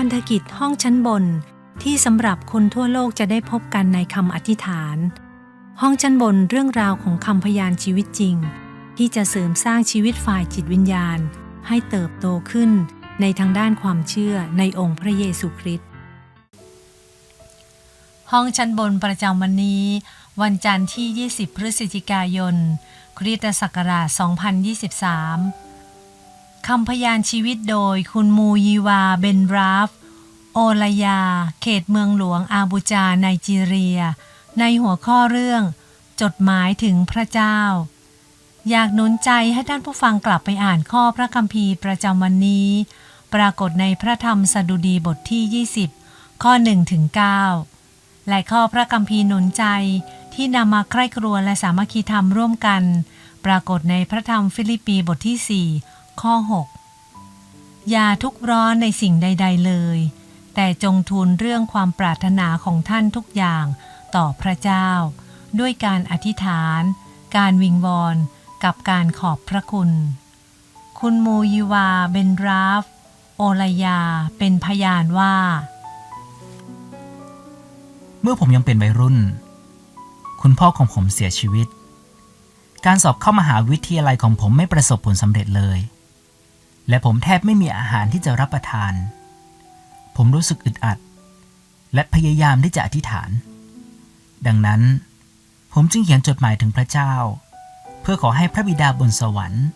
พันธกิจห้องชั้นบน ที่สำหรับคนทั่วโลกจะได้พบกันในคำอธิษฐาน ห้องชั้นบนเรื่องราวของคำพยานชีวิตจริง ที่จะเสริมสร้างชีวิตฝ่ายจิตวิญญาณ ให้เติบโตขึ้นในทางด้านความเชื่อในองค์พระเยซูคริสต์ห้องชั้นบนประจำวันนี้ วันจันทร์ที่ 20 พฤศจิกายน คริสตศักราช 2023 คำพยานชีวิตโดยคุณมูยีวาเบนราฟ โอลายา เขตเมืองหลวงอาบูจาไนจีเรีย ในหัวข้อเรื่อง จดหมายถึงพระเจ้า อยากหนุนใจให้ท่านผู้ฟังกลับไปอ่านข้อพระคัมภีร์ประจำวันนี้ ปรากฏในพระธรรมสดุดีบทที่ 20 ข้อ1ถึง9และข้อพระคัมภีร์หนุนใจที่นำมาใคร่ครวญและสามัคคีธรรมร่วมกัน ปรากฏในพระธรรมฟิลิปปีบทที่ 4 ข้อ 6 อย่าทุกข์ร้อนในสิ่งใด ๆ เลย แต่จงทูลเรื่องความปรารถนาของท่านทุกอย่างต่อพระเจ้า ด้วยการอธิษฐาน การวิงวอนกับการขอบพระคุณ คุณมูยิวาเบนราฟ โอลายาเป็นพยานว่า เมื่อผมยังเป็นวัยรุ่น คุณพ่อของผมเสียชีวิตการสอบเข้ามหาวิทยาลัยของผมไม่ประสบผลสำเร็จเลย และผมแทบไม่มีอาหารที่จะรับประทาน ผมรู้สึกอึดอัด และพยายามที่จะอธิษฐาน ดังนั้น ผมจึงเขียนจดหมายถึงพระเจ้า เพื่อขอให้พระบิดาบนสวรรค์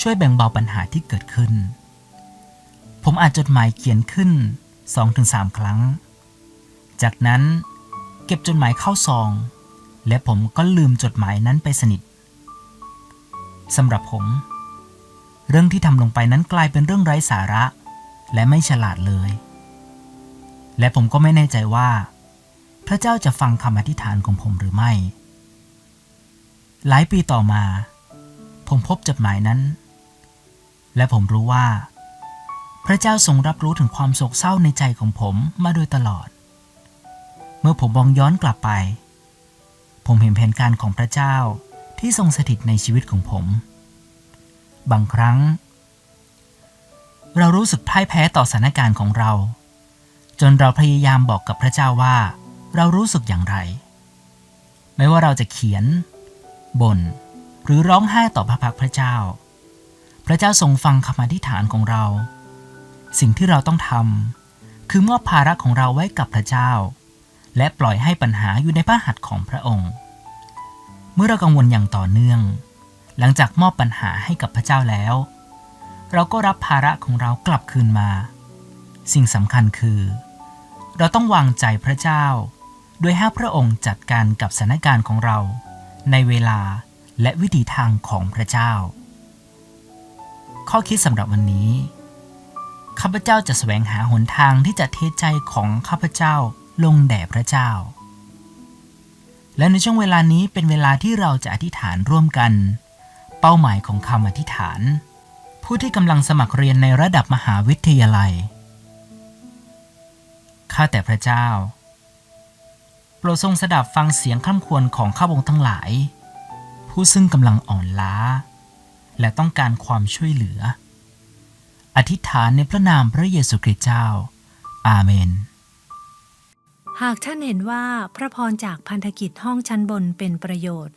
ช่วยแบ่งเบาปัญหาที่เกิดขึ้น ผมอ่านจดหมายเขียนขึ้น2-3ครั้ง จากนั้นเก็บจดหมายเข้าซอง และผมก็ลืมจดหมายนั้นไปสนิทสำหรับผม เรื่องที่ทำลงไปนั้นกลายเป็นเรื่องไร้สาระ และไม่ฉลาดเลย และผมก็ไม่แน่ใจว่า พระเจ้าจะฟังคำอธิษฐานของผมหรือไม่ หลายปีต่อมา ผมพบจดหมายนั้น และผมรู้ว่า พระเจ้าทรงรับรู้ถึงความโศกเศร้าในใจของผมมาโดยตลอด เมื่อผมมองย้อนกลับไป ผมเห็นแผนการของพระเจ้าที่ทรงสถิตในชีวิตของผม บางครั้ง เรารู้สึกพ่ายแพ้ต่อสถานการณ์ของเรา จนเราพยายามบอกกับพระเจ้าว่า เรารู้สึกอย่างไร ไม่ว่าเราจะเขียนบน่นหรือร้องไห้ต่อพระพักพระเจ้า พระเจ้าทรงฟังคำอธิษฐานของเรา สิ่งที่เราต้องทำคือมอบภาระของเราไว้กับพระเจ้า และปล่อยให้ปัญหาอยู่ในพระหัตถ์ของพระองค์ เมื่อเรากังวลอย่างต่อเนื่อง หลังจากมอบปัญหาให้กับพระเจ้าแล้ว เราก็รับภาระของเรากลับคืนมา สิ่งสำคัญคือ เราต้องวางใจพระเจ้า โดยให้พระองค์จัดการกับสถานการณ์ของเรา ในเวลาและวิธีทางของพระเจ้า ข้อคิดสำหรับวันนี้ข้าพเจ้าจะแสวงหาหนทางที่จะเทใจของข้าพเจ้าลงแด่พระเจ้า และในช่วงเวลานี้เป็นเวลาที่เราจะอธิษฐานร่วมกัน ป้าหมายของคำอธิษฐาน ผู้ที่กำลังสมัครเรียนในระดับมหาวิทยาลัย ข้าแต่พระเจ้า โปรดทรงสดับฟังเสียงคร่ำควญของข้าพงทั้งหลาย ผู้ซึ่งกำลังอ่อนล้า และต้องการความช่วยเหลือ อธิษฐานในพระนามพระเยซูคริสต์เจ้า อาเมนหากท่านเห็นว่าพระพรจากพันธกิจห้องชั้นบนเป็นประโยชน์